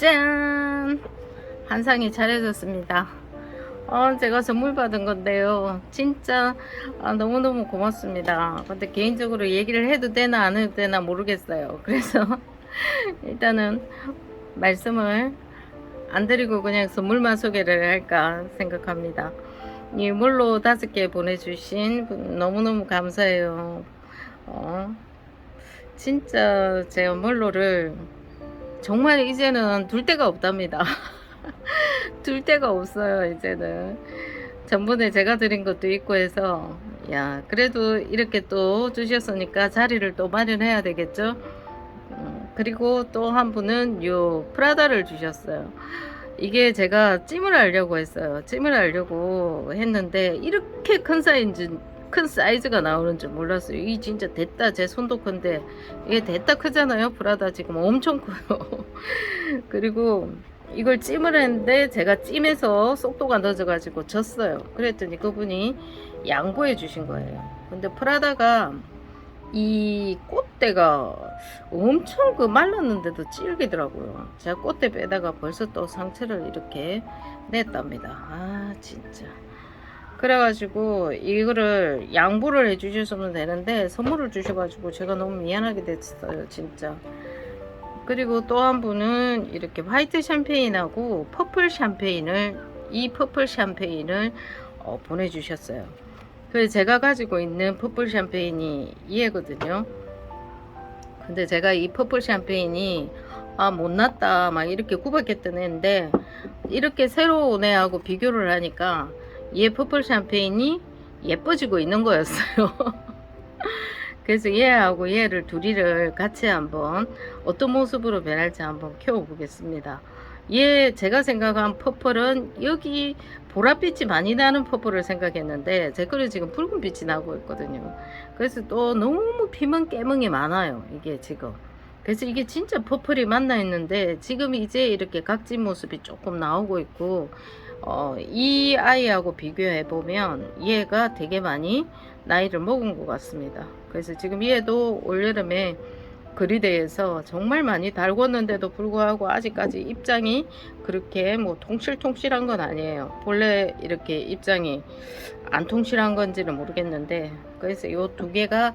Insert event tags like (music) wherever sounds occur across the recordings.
짠! 한상이 차려졌습니다. 어, 제가 선물 받은 건데요. 진짜 아, 너무너무 고맙습니다. 근데 개인적으로 얘기를 해도 되나 안 해도 되나 모르겠어요. (laughs) 그래서 일단은 말씀을 안 드리고 그냥 선물만 소개를 할까 생각합니다. 이 물로 다섯 개 보내주신 분 너무너무 감사해요. 어, 진짜 제가 물로를 정말 이제는 둘 데가 없답니다. (laughs) 둘 데가 없어요, 이제는. 전번에 제가 드린 것도 있고 해서, 야, 그래도 이렇게 또 주셨으니까 자리를 또 마련해야 되겠죠? 음, 그리고 또 한 분은 요 프라다를 주셨어요. 이게 제가 찜을 하려고 했어요. 찜을 하려고 했는데, 이렇게 큰 사이즈, 큰 사이즈가 나오는 줄 몰랐어요. 이 진짜 됐다. 제 손도 큰데, 이게 됐다 크잖아요. 프라다 지금 엄청 커요. (laughs) 그리고 이걸 찜을 했는데 제가 찜해서 속도가 늦어가지고 졌어요. 그랬더니 그분이 양보해 주신 거예요. 근데 프라다가 이 꽃대가 엄청 그 말랐는데도 질기더라고요. 제가 꽃대 빼다가 벌써 또 상처를 이렇게 냈답니다. 아 진짜. 그래가지고 이거를 양보를 해주셨으면 되는데 선물을 주셔가지고 제가 너무 미안하게 됐어요 진짜. 그리고 또 한 분은 이렇게 화이트 샴페인하고 퍼플 샴페인을 이 퍼플 샴페인을 어, 보내주셨어요. 그래서 제가 가지고 있는 퍼플 샴페인이 이거든요. 근데 제가 이 퍼플 샴페인이 아 못났다 막 이렇게 구박했던 애인데 이렇게 새로운 애하고 비교를 하니까 얘 퍼플 샴페인이 예뻐지고 있는 거였어요. (laughs) 그래서 얘하고 얘를 둘이를 같이 한번 어떤 모습으로 변할지 한번 키워보겠습니다. 얘 제가 생각한 퍼플은 여기 보랏빛이 많이 나는 퍼플을 생각했는데 제 거는 지금 붉은빛이 나고 있거든요. 그래서 또 너무 피멍 깨멍이 많아요. 이게 지금. 그래서 이게 진짜 퍼플이 만나 있는데 지금 이제 이렇게 각진 모습이 조금 나오고 있고 어, 이 아이하고 비교해 보면 얘가 되게 많이 나이를 먹은 것 같습니다. 그래서 지금 얘도 올여름에 그리대에서 정말 많이 달궜는데도 불구하고 아직까지 입장이 그렇게 뭐 통실통실한 건 아니에요. 본래 이렇게 입장이 안 통실한 건지는 모르겠는데 그래서 이 두 개가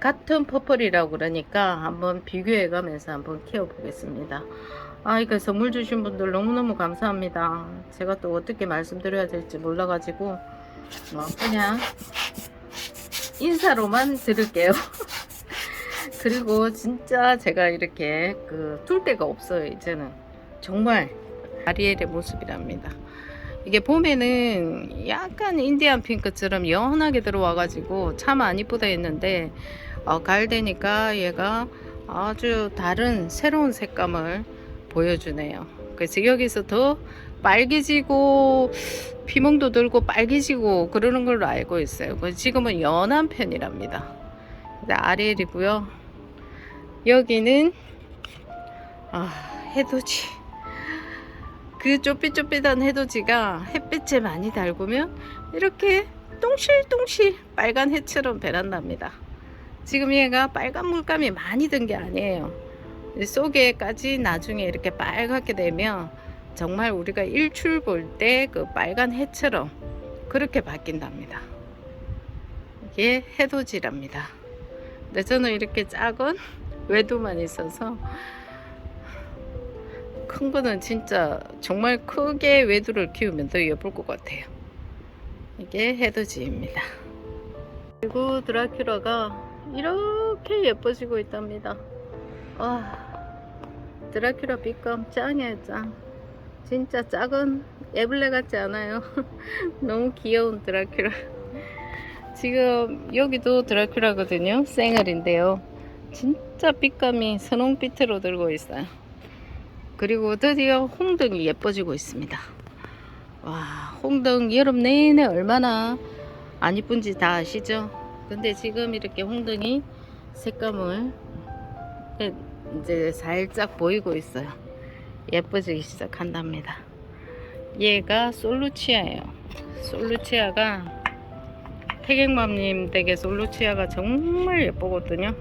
같은 퍼플이라고 그러니까 한번 비교해 가면서 한번 키워 보겠습니다. 아, 이거 선물 주신 분들 너무너무 감사합니다. 제가 또 어떻게 말씀드려야 될지 몰라가지고, 뭐, 그냥, 인사로만 드릴게요. (laughs) 그리고 진짜 제가 이렇게 그, 둘 데가 없어요, 이제는. 정말, 아리엘의 모습이랍니다. 이게 봄에는 약간 인디안 핑크처럼 연하게 들어와가지고 참 안 이쁘다 했는데, 어, 가을 되니까 얘가 아주 다른 새로운 색감을 보여주네요. 그래서 여기서 더 빨개지고 피멍도 들고 빨개지고 그러는 걸로 알고 있어요. 그래서 지금은 연한 편이랍니다. 아리엘이고요. 여기는 아, 해돋이. 그 쪼삐쪼삐한 해돋이가 햇빛에 많이 달구면 이렇게 똥실똥실 빨간 해처럼 변한답니다. 지금 얘가 빨간 물감이 많이 든 게 아니에요. 속에까지 나중에 이렇게 빨갛게 되면 정말 우리가 일출 볼 때 그 빨간 해처럼 그렇게 바뀐답니다. 이게 해돋이랍니다. 근데 저는 이렇게 작은 외도만 있어서 큰 거는 진짜 정말 크게 외도를 키우면 더 예쁠 것 같아요. 이게 해돋이입니다. 그리고 드라큘라가 이렇게 예뻐지고 있답니다. 와, 드라큘라 빛감 짱이에요, 짱. 진짜 작은 애벌레 같지 않아요? (laughs) 너무 귀여운 드라큘라. 지금 여기도 드라큘라거든요. 생얼인데요. 진짜 빛감이 선홍빛으로 들고 있어요. 그리고 드디어 홍등이 예뻐지고 있습니다. 와, 홍등 여름 내내 얼마나 안 이쁜지 다 아시죠? 근데 지금 이렇게 홍등이 색감을 이제 살짝 보이고 있어요. 예뻐지기 시작한답니다. 얘가 솔루치아예요. 솔루치아가 태객맘님 댁의 솔루치아가 정말 예쁘거든요.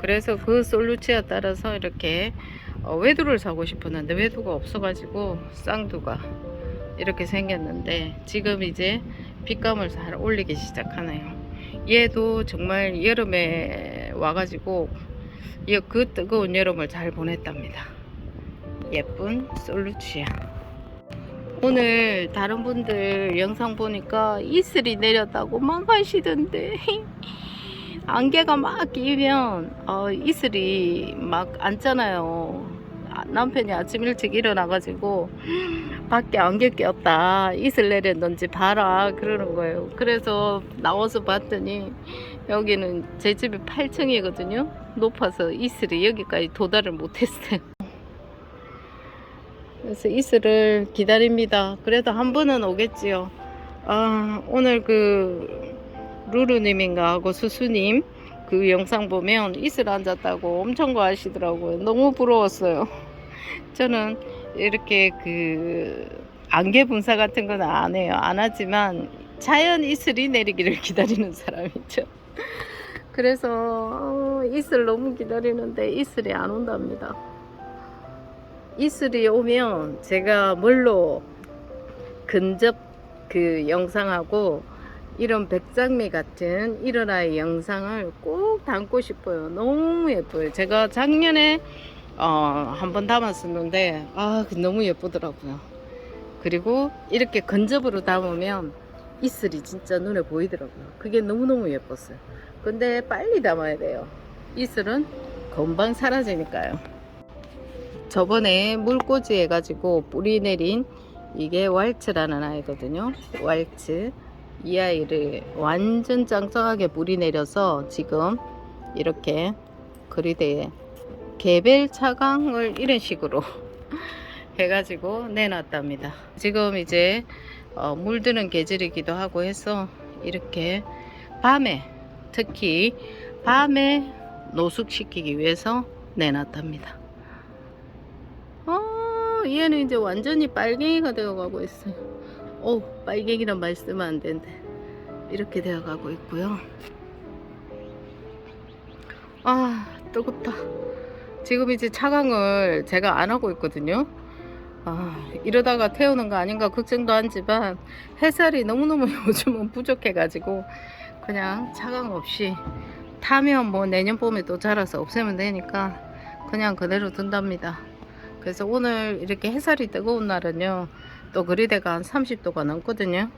그래서 그 솔루치아 따라서 이렇게 어, 외두를 사고 싶었는데 외두가 없어가지고 쌍두가 이렇게 생겼는데 지금 이제 빛감을 잘 올리기 시작하네요. 얘도 정말 여름에 와가지고 이- 그 뜨거운 여름을 잘 보냈답니다. 예쁜 솔루치아. 오늘 다른 분들 영상 보니까 이슬이 내렸다고 막 하시던데 (laughs) 안개가 막 끼면 어, 이슬이 막 앉잖아요. 아, 남편이 아침 일찍 일어나가지고 (gasps) 밖에 안개 꼈다 이슬 내렸는지 봐라 그러는 거예요. 그래서 나와서 봤더니 여기는 제 집이 8층이거든요. 높아서 이슬이 여기까지 도달을 못했어요. 그래서 이슬을 기다립니다. 그래도 한 번은 오겠지요. 아, 오늘 그 루루님인가 하고 수수님 그 영상 보면 이슬 앉았다고 엄청 좋아하시더라고요. 너무 부러웠어요. 저는 이렇게 그 안개 분사 같은 건 안 해요. 안 하지만 자연 이슬이 내리기를 기다리는 사람이죠. 그래서 어, 이슬 너무 기다리는데 이슬이 안 온답니다. 이슬이 오면 제가 뭘로 근접 그 영상하고 이런 백장미 같은 일어나의 영상을 꼭 담고 싶어요. 너무 예뻐요. 제가 작년에 어, 한번 담았었는데 아그 너무 예쁘더라고요. 그리고 이렇게 근접으로 담으면 이슬이 진짜 눈에 보이더라고요. 그게 너무너무 예뻤어요. 근데 빨리 담아야 돼요. 이슬은 금방 사라지니까요. 저번에 물꽂이 해가지고 뿌리 내린 이게 왈츠라는 아이거든요. 왈츠. 이 아이를 완전 짱짱하게 뿌리 내려서 지금 이렇게 그리대에 개별 차강을 이런 식으로 (laughs) 해가지고 내놨답니다. 지금 이제 어, 물드는 계절이기도 하고 해서 이렇게 밤에 특히 밤에 노숙시키기 위해서 내놨답니다. 어, 얘는 이제 완전히 빨갱이가 되어가고 있어요. 오, 빨갱이란 말 쓰면 안 되는데 이렇게 되어가고 있고요. 아, 뜨겁다. 지금 이제 차강을 제가 안 하고 있거든요. 아, 이러다가 태우는 거 아닌가 걱정도 하지만 햇살이 너무너무 (laughs) 요즘은 부족해가지고 그냥 차강 없이 타면 뭐 내년 봄에 또 자라서 없애면 되니까 그냥 그대로 둔답니다. 그래서 오늘 이렇게 햇살이 뜨거운 날은요 또 그리대가 한 30도가 넘거든요.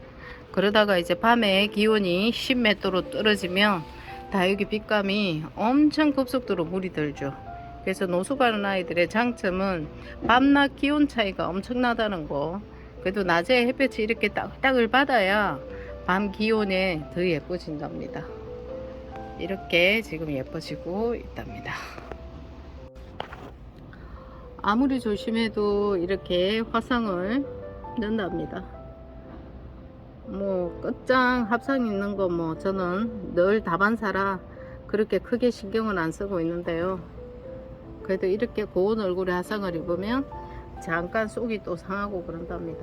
그러다가 이제 밤에 기온이 10몇 도로 떨어지면 다육이 빛감이 엄청 급속도로 물이 들죠. 그래서 노숙하는 아이들의 장점은 밤낮 기온 차이가 엄청나다는 거. 그래도 낮에 햇볕이 이렇게 딱딱을 받아야 밤 기온에 더 예뻐진답니다. 이렇게 지금 예뻐지고 있답니다. 아무리 조심해도 이렇게 화상을 넣는답니다. 뭐 끝장 합상 있는 거 뭐 저는 늘 다반사라 그렇게 크게 신경은 안 쓰고 있는데요. 그래도 이렇게 고운 얼굴에 화상을 입으면 잠깐 속이 또 상하고 그런답니다.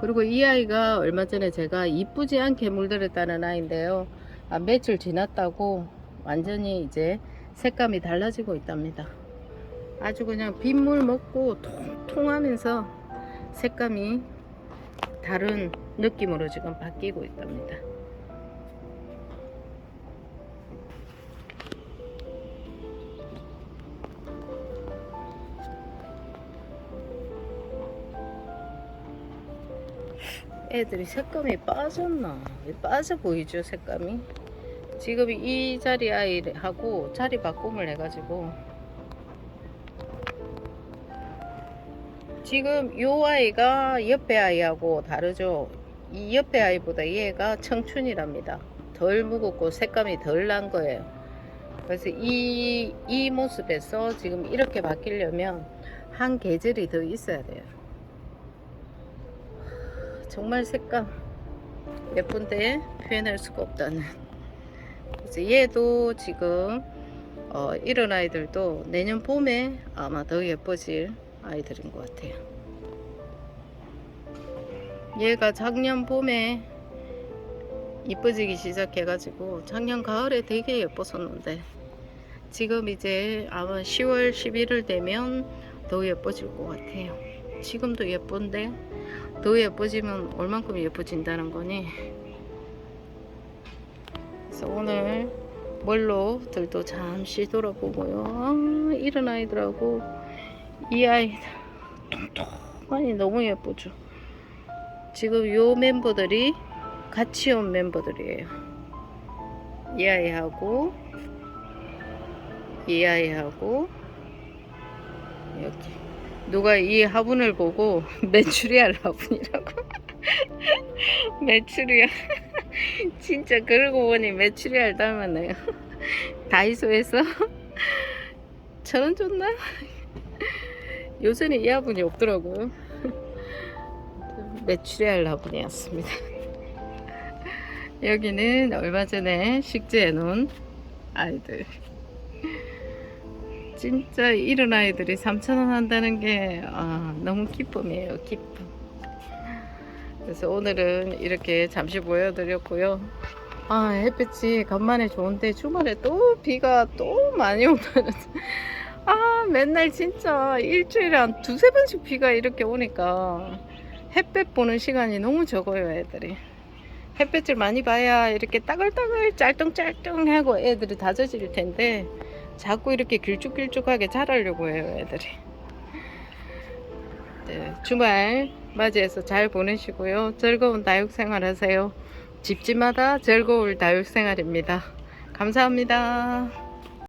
그리고 이 아이가 얼마 전에 제가 이쁘지 않게 물들였다는 아이인데요. 아, 며칠 지났다고 완전히 이제 색감이 달라지고 있답니다. 아주 그냥 빗물 먹고 통통하면서 색감이 다른 느낌으로 지금 바뀌고 있답니다. 애들이 색감이 빠졌나? 왜 빠져 보이죠, 색감이? 지금 이 자리 아이하고 자리 바꿈을 해가지고 지금 요 아이가 옆에 아이하고 다르죠. 이 옆에 아이보다 얘가 청춘이랍니다. 덜 무겁고 색감이 덜 난 거예요. 그래서 이, 이 모습에서 지금 이렇게 바뀌려면 한 계절이 더 있어야 돼요. 정말 색감 예쁜데 표현할 수가 없다는. 그래서 얘도 지금 어, 이런 아이들도 내년 봄에 아마 더 예뻐질 아이들인 것 같아요. 얘가 작년 봄에 이뻐지기 시작해 가지고 작년 가을에 되게 예뻤었는데 지금 이제 아마 10월 11월 되면 더 예뻐질 것 같아요. 지금도 예쁜데 더 예뻐지면 얼만큼 예뻐진다는 거니. 그래서 오늘 멀로들도 잠시 돌아보고요. 아, 이런 아이들하고 이 아이들 통통하니 (clears throat) 너무 예쁘죠. 지금 요 멤버들이 같이 온 멤버들이에요. 이 아이하고 이 아이하고 여기 누가 이 화분을 보고 (laughs) 메추리알 화분이라고? (laughs) 메추리알. (laughs) 진짜 그러고 보니 메추리알 닮았네요. 다이소에서? 천 원 줬나? 요새는 이 화분이 없더라고요. 메추리알 화분이었습니다. 여기는 얼마 전에 식재해 놓은 아이들 진짜 이런 아이들이 3,000원 한다는 게 아, 너무 기쁨이에요 기쁨. 그래서 오늘은 이렇게 잠시 보여드렸고요. 아 햇빛이 간만에 좋은데 주말에 또 비가 또 많이 오면 아 맨날 진짜 일주일에 한 두세 번씩 비가 이렇게 오니까 햇볕 보는 시간이 너무 적어요 애들이. 햇볕을 많이 봐야 이렇게 따글따글 짤뚱짤뚱 하고 애들이 다져질 텐데 자꾸 이렇게 길쭉길쭉하게 자라려고 해요 애들이. 네, 주말 맞이해서 잘 보내시고요. 즐거운 다육생활 하세요. 집집마다 즐거울 다육생활입니다. 감사합니다